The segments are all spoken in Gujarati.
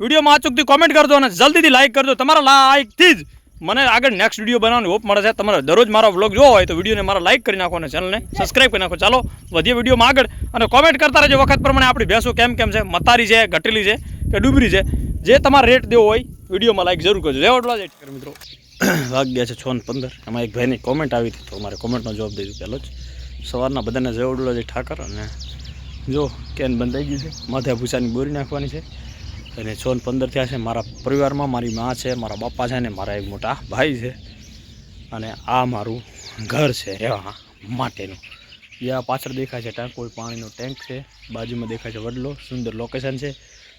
વિડીયોમાં અચૂકથી કોમેન્ટ કરજો અને જલ્દીથી લાઈક કરજો. તમારા લાઇકથી જ મને આગળ નેક્સ્ટ વીડિયો બનાવવાની હોપ મળે છે. તમારે દરરોજ મારો વ્લોગ જોવો હોય તો વિડીયોને મારા લાઇક કરી નાખો અને ચેનલને સબસ્ક્રાઈબ કરી નાખો. ચાલો, વધીએ વિડીયોમાં આગળ અને કોમેન્ટ કરતા રહેજો વખત પ્રમાણે આપણી ભેંસો કેમ કેમ છે. મતારી છે ઘટેલી છે કે ડુબરી છે. જે તમારે રેટ દેવો હોય વિડીયોમાં લાઇક જરૂર કરજો. જય વડવા જય મિત્રો. વાગ્યા છે છ ને પંદર. એમાં એક ભાઈની કોમેન્ટ આવી હતી તો મારે કોમેન્ટનો જવાબ દઈ પહેલો જ. સવારના બધાને જય વડવા જય ઠાકર અને જો કેન બંધ થઈ ગયું છે. માથે ભૂસાની બોરી નાખવાની છે. અને છ ને પંદર થયા છે. મારા પરિવારમાં મારી મા છે, મારા બાપા છે અને મારા એક મોટા ભાઈ છે. અને આ મારું ઘર છે, રહેવા માટેનું. જે આ પાછળ દેખાય છે ટાંક, કોઈ પાણીનો ટેન્ક છે. બાજુમાં દેખાય છે વડલો, સુંદર લોકેશન છે.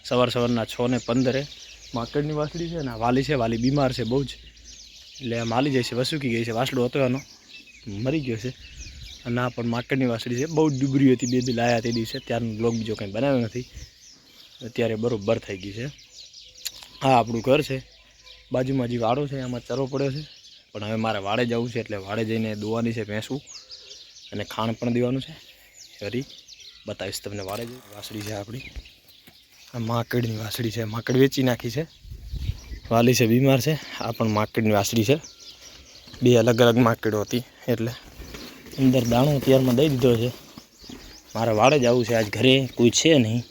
સવાર સવારના છ ને પંદરે માર્કેટની વાસળી છે અને વાલી છે, વાલી બીમાર છે બહુ જ. એટલે માલી જાય છે, વસુકી ગઈ છે, વાસળો હતો એનો. મરી ગયો છે. અને આ પણ માર્કેટની વાસળી છે. બહુ ડૂબરી હતી બે બી લાયા તે દિવસે. ત્યારનો બ્લોગ બીજો કંઈ બનાવ્યો નથી. અત્યારે બરોબર થઈ ગઈ છે. આ આપણું ઘર છે. બાજુમાં જે વાડો છે એમાં ચરો પડ્યો છે. પણ હવે મારે વાડે જવું છે એટલે વાડે જઈને દોવાની છે, ભેંસું અને ખાણ પણ દેવાનું છે. ફરી બતાવીશ તમને વાડે જઈ વાસળી છે આપણી. આ માકડની વાસળી છે. માકડ વેચી નાખી છે. વાલી છે, બીમાર છે. આ પણ માકડની વાસળી છે. બે અલગ અલગ માકડો હતી એટલે અંદર દાણો અત્યારમાં દઈ દીધો છે. મારે વાડે જવું છે. આજ ઘરે કોઈ છે નહીં.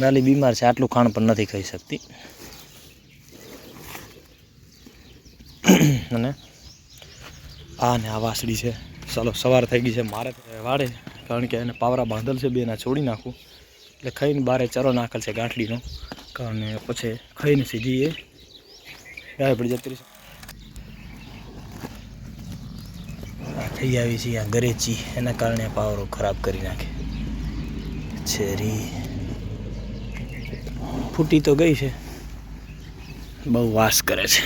ગાલી બીમાર છે, આટલું ખાણ પણ નથી ખાઈ શકતી. અને આ ને આ વાસળી છે. ચાલો, સવાર થઈ ગઈ છે, મારે વાળે, કારણ કે એને પાવરા બાંધલ છે બેના છોડી નાખું. એટલે ખાઈને બારે ચરો નાખેલ છે ગાંઠડીનો. કારણ પછી ખાઈને સીધી એ ગાય પડી જતી થઈ આવી છે, આ ગરેચી. એના કારણે પાવરો ખરાબ કરી નાખે. છેરી. ફૂટી તો ગઈ છે. બહુ વાસ કરે છે.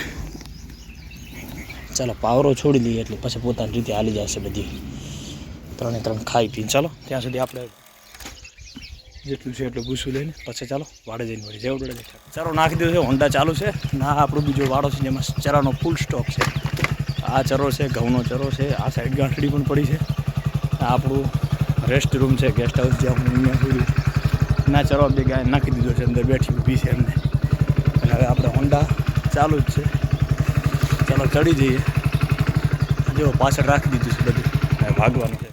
ચાલો, પાવરો છોડી દઈએ એટલે પછી પોતાની રીતે હાલી જશે બધી. ત્રણે ત્રણ ખાઈ પીને ચાલો, ત્યાં સુધી આપણે જેટલું છે એટલું ભૂસું લઈને પછી ચાલો, વાડે જઈને વળી જેવું પડે ચારો નાખી દીધું છે, હોન્ડા ચાલુ છે. ના, આપણો બીજો વાડો છે, જેમાં ચરાનો ફૂલ સ્ટોક છે. આ ચરો છે, ઘઉંનો ચરો છે, આ સાઈડ ગાંઠડી પણ પડી છે. આ આપણું રેસ્ટ રૂમ છે ગેસ્ટ હાઉસ જે આપણે અહીંયા ના ચરો બે ગાય નાખી દીધો છે અંદર, બેઠી ઊભી છે એમને. અને હવે આપણે હોન્ડા ચાલુ જ છે. ચાલો ચડી જઈએ. જો પાછળ રાખી દીધું છે બધું. ભાગવાનું છે.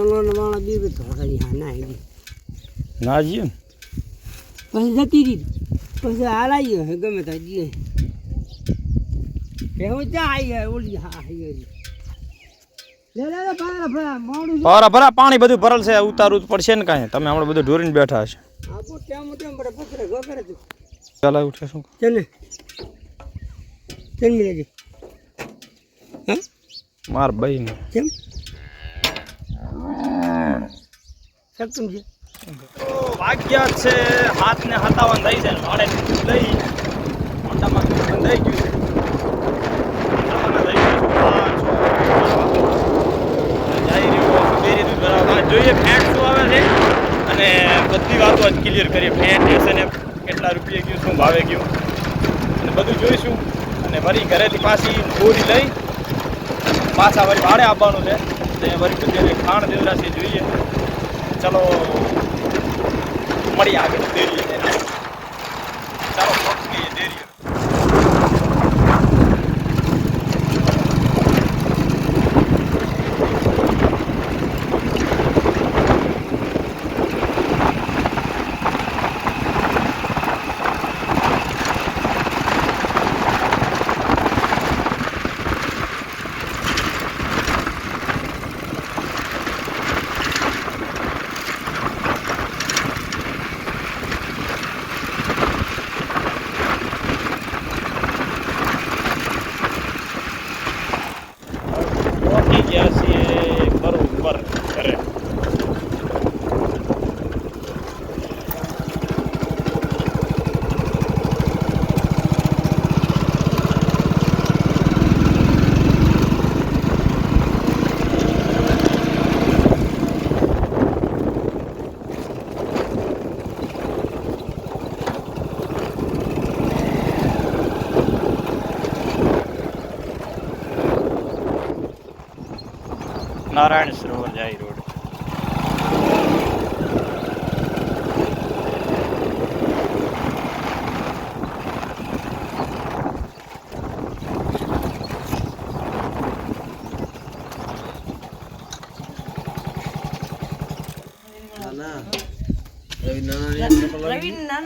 ભેંસોનો નવાણો બી થોડા હા ના આવી. ના જઈએ ને પછી જતી રહી. પછી હાલ આવી ગયો ગમે ત્યાં જઈએ એવું ત્યાં આવી ઓલી હા આવી ભરા ભરા પાણી બધું ભરલ છે ઉતારવું જ પડશે ને કાંઈ. તમે હમણાં બધું ઢોરીને બેઠા હશે. ચાલો ઉઠે શું? ચલ. લેજે હા? માર ભાઈ ને કેમ? છે. વાગ્યા છે હાથ ને હતાવન થઈ છે ભાડે લઈ મોટામાં બંધાઈ ગયું છે. જોઈએ ફેટ શું આવે છે? અને બધી વાતો આજ ક્લિયર કરીએ. ફેટ હશે ને કેટલા રૂપિયા ગયું, શું ભાવે ગયું. અને બધું જોઈશું. અને વળી ઘરેથી પાછી ગોળી લઈ પાછા વળી ભાડે આપવાનું છે. તે વળી બધી ખાણ દેવડા છે જોઈએ. ચલો મળી આગળ નારાયણ સરોવર જાય રોડ.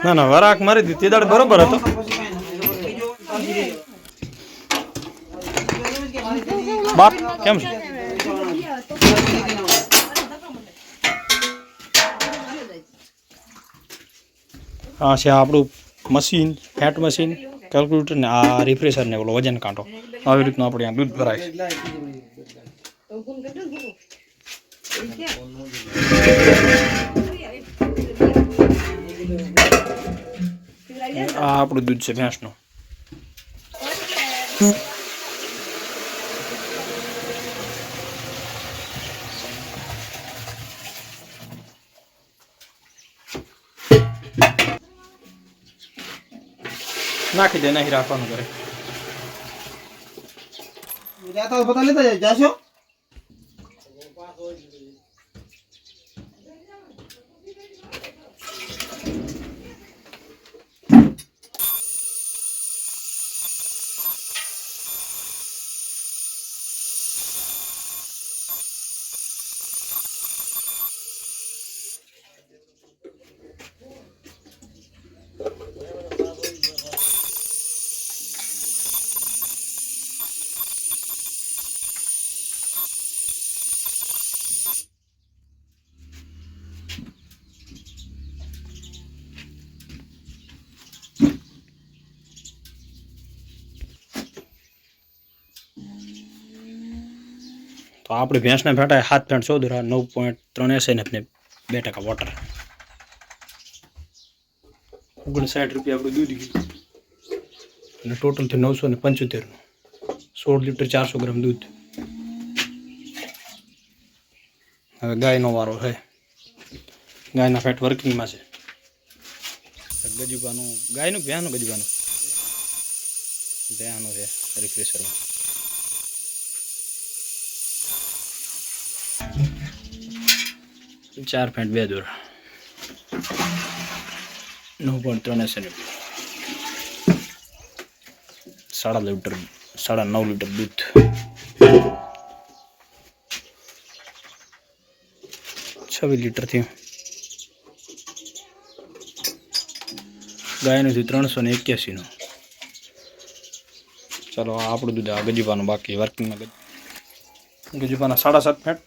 ના ના, વરાક મારી દીધી દાડ બરોબર હતો. બાપ, કેમ છે? આ છે આપણું મશીન ફેટ મશીન કેલ્ક્યુલેટર ને આ રિફ્રેશર ને ઓલો વજન કાંટો. આવી રીતનું આપણે દૂધ ભરાય છે. આ આપણું દૂધ છે ભેંસનું. નાખી દે નહીં રાખવાનું કરે લેતા જાશો? આપણે ભેંસને ફેટાય સાત પોઈન્ટ ચૌદ નવ પોઈન્ટ ત્રણ એસી ને બે ટકા વોટર ઓગણસાઠ રૂપિયા આપણું દૂધ ગયું. અને ટોટલ થયું નવસો ને પંચોતેરનું. સોળ લીટર ચારસો ગ્રામ દૂધ. હવે ગાયનો વારો છે. ગાયના ફેટ વર્કિંગમાં છે. ગજુબાનું ગાયનું ભેંનું ગજુબાનું ભેંનું છે રિફ્રેશરમાં ચાર પોઈન્ટ બે દોર. નવ પોઈન્ટ ત્રણ એસી સાડા લીટર, સાડા નવ લીટર દૂધ. છવ્વીસ લીટર થયું ગાયનું થયું ત્રણસો ને એક્યાસીનું. ચાલો આપણું દૂધ આ ગજીપાનું બાકી વર્કિંગમાં ગજ ગજીપાના સાડા સાત ફેટ,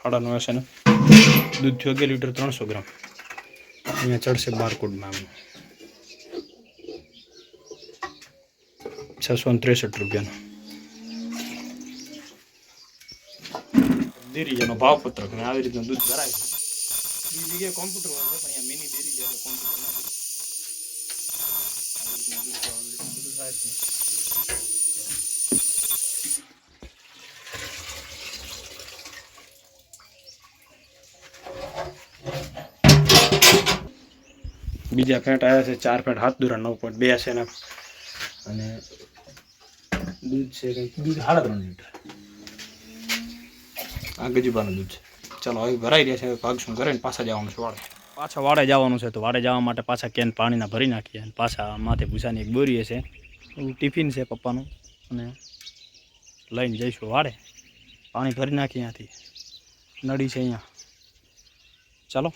સાડા નવ એસી દૂધ થયું અગિયાર લીટર ત્રણસો ગ્રામ. અહીંયા ચડશે બારકોડમાં એમનું છસો ને ત્રેસઠ રૂપિયાનો. ડેરી જેનો ભાવપત્રક ને આવી રીતનું દૂધ ભરાય છે. બીજી જગ્યાએ કોમ્પ્યુટર હોય છે પણ અહીંયા મિની દેરી છે એટલે કોમ્પ્યુટર નથી આવી રીતનું દૂધ તો આવી રીતનું બધું થાય છે બીજા ફેટ આવ્યા છે ચાર ફેટ હાથ ધોરણ નવ પોઈન્ટ બે છે એના. અને દૂધ છે કંઈક. દૂધ સાડા ત્રણ લીટર. આ ગજુબાનું દૂધ છે. ચાલો હવે ભરાઈ રહ્યા છે ભાગશું કરે ને પાછા જવાનું છે વાડે. પાછા વાડે જવાનું છે તો વાડે જવા માટે પાછા કેન પાણીના ભરી નાખીએ અને પાછા માથે ભૂસાની એક બોરી છે. એવું ટિફિન છે પપ્પાનું. અને લઈને જઈશું વાડે. પાણી ભરી નાખીએ અહીંયાથી નળી છે અહીંયા. ચાલો.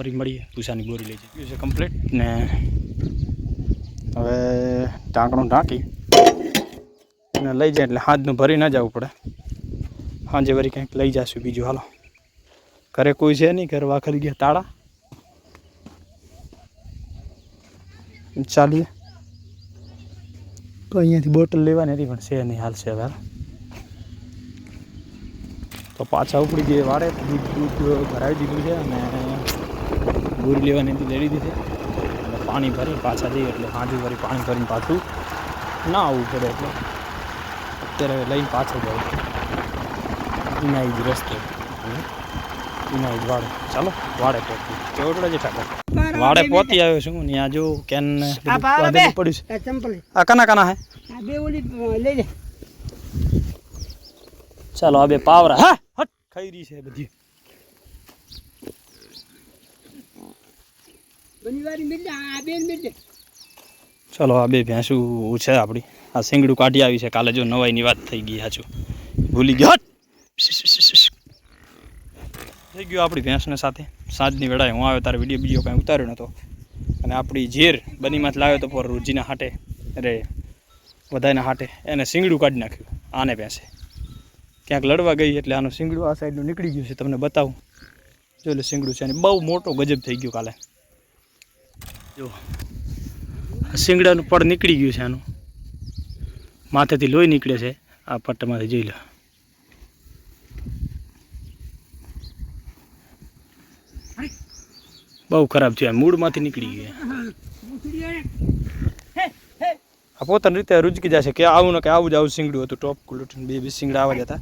ફરી મળીએ ભૂસાની બોરી લઈ જઈએ. છે કમ્પ્લીટ ને હવે ઢાંકણું ઢાંકી અને લઈ જાય એટલે હાથનું ભરી ના જવું પડે. સાંજે વરી કંઈક લઈ જશું બીજું. હાલો. ઘરે કોઈ છે નહીં ઘર વાખરી ગયા તાળા. ચાલીએ. તો અહીંયાથી બોટલ લેવાની હતી પણ છે નહીં હાલ છે હવે. તો પાછા ઉપડી જઈએ વાળે દૂધ દૂધ ભરાવી દીધું છે અને બોરી લેવાની હતી લેડી દીધી. અને પાણી ભરી પાછા જઈએ એટલે સાંજે ભરી પાણી ભરીને પાછું ના આવવું પડે એટલે અત્યારે લઈને પાછળ જવું. ઇનાઈ જ રસ્તે. ઇનાઈ જ વાડે. ચાલો વાડે પહોંચી કેવડે છે ઠાકર? વાડે પહોંચી આવ્યો છું ને ત્યાં જો કેન આ. પડ્યું છે. આ કના કના હે? બે ઓલી લઈ લે. ચાલો આ બે પાવરા. હા હટ. ખાઈ રહી છે બધી બનીવારી મિલ જા આ બેન મિલ જા ચલો, આ બે ભેંસું છે આપણી. આ સિંગડું કાઢી આવી છે. કાલે જો નવાઈની વાત થઈ ગઈ હાચું ભૂલી ગયો થઈ ગયો આપણી ભેંસને સાથે. સાંજની વેળાએ હું આવ્યો, તારે વીડિયો બીજો કાંઈ ઉતાર્યો નહોતો અને આપણી ઝેર બનીમાંથી લાવ્યો તો પર રોજીના હાટે, અરે વધારેના હાટે. એને સિંગડું કાઢી નાખ્યું, આને ભેંસે. ક્યાંક લડવા ગઈ એટલે આનું સિંગડું આ સાઈડનું નીકળી ગયું છે, તમને બતાવું. જો એટલે સિંગડું છે અને બહુ મોટો ગજબ થઈ ગયો કાલે. જો શિંગડાનું પડ નીકળી ગયું છે આનું. માથેથી લોહી નીકળે છે. આ પટ્ટમાંથી જોઈ લો. બહુ ખરાબ છે મૂળમાંથી નીકળી ગયું આ પોતાની રીતે રૂજકી જશે કે આવું ને કે આવું જ આવું શિંગડું હતું. ટોપ ક્વોલિટી બે બે શિંગડા આવા જતા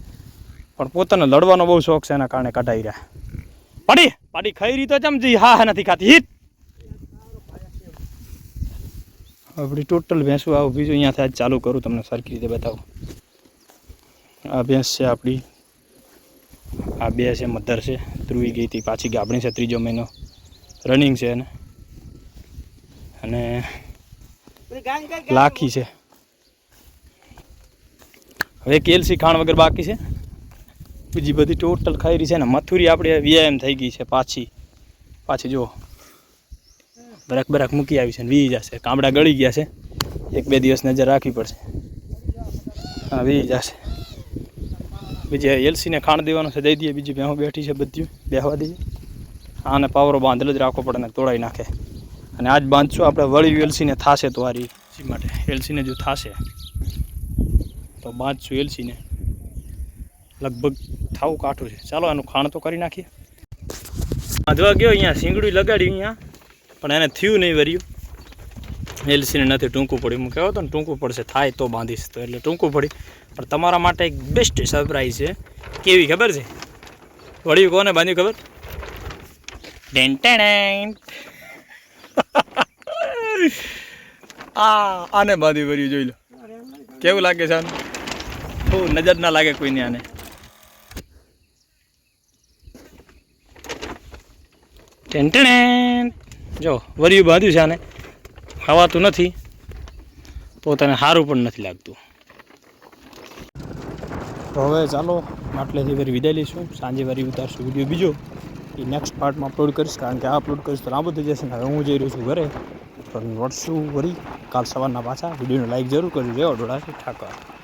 પણ પોતાને લડવાનો બહુ શોખ છે એના કારણે કઢાઈ રહ્યા. પાડી! પાડી! ખાઈ રહી તો ચમજી હા હા, નથી ખાતી. હિટ આપણી ટોટલ ભેંસું આવું બીજું અહીંયાથી આજ ચાલુ કરું તમને સરખી રીતે બતાવું. આ ભેંસ છે આપણી. આ બે છે મધર છે, ધ્રુવી ગઈ હતી પાછી ગાબણી છે ત્રીજો મહિનો. રનિંગ છે એને. અને લાખી છે. હવે કેલસી ખાણ વગર બાકી છે. બીજી બધી ટોટલ ખાઈ રહી છે ને, મથુરી આપણે વ્યાયામ થઈ ગઈ છે પાછી. પાછી જુઓ. બરાક બરાક મૂકી આવી છે ને વી જશે. કામડા ગળી ગયા છે. એક બે દિવસ નજર રાખવી પડશે. હા વી જશે. બીજી એલસીને ખાણ દેવાનું છે, દઈ દઈએ. બીજી ભેહો બેઠી છે બધી. બેહવા દઈએ. આને પાવરો બાંધેલો જ રાખવો પડે ને તોડાઈ નાખે. અને આજ બાંધશું આપણે, વળી એલસીને થાશે તો એલસી માટે. એલસીને જો થાશે, તો બાંધશું એલસીને. લગભગ થાવું કાઠું છે. ચાલો એનું ખાણ તો કરી નાખીએ. બાંધવા ગયો અહીંયા, સિંગડી લગાડ્યું અહીંયા. પણ એને થયું નહીં વર્યું. એલસીને નથી ટૂંકું પડ્યું. હું કહેવાતો ને ટૂંકું પડશે, થાય તો બાંધીશ તો, એટલે ટૂંકું પડી પણ તમારા માટે એક બેસ્ટ સરપ્રાઈઝ છે. કેવી ખબર છે? વળ્યું કોને બાંધ્યું ખબર? આ, આને બાંધ્યું વર્યું, જોઈ લો. કેવું લાગે છે આને? બહુ નજર ના લાગે કોઈને આને. ટેન્ટેણ જો, વરિયું બાંધ્યું છે આને. ખાવાતું નથી. પોતાને સારું પણ નથી લાગતું. તો હવે ચાલો, માટલેથી વરી વિદાય લઈશું. સાંજે વરી ઉતારશું વીડિયો બીજો. એ નેક્સ્ટ પાર્ટમાં અપલોડ કરીશ, કારણ કે આ અપલોડ કરીશ તો લાંબો થઈ જશે હવે હું જઈ રહ્યો છું ઘરે. તો વળશું વરી. કાલ સવારના પાછા. વિડીયોને લાઈક જરૂર કરજો. જય વડોદરા. ઠાકર.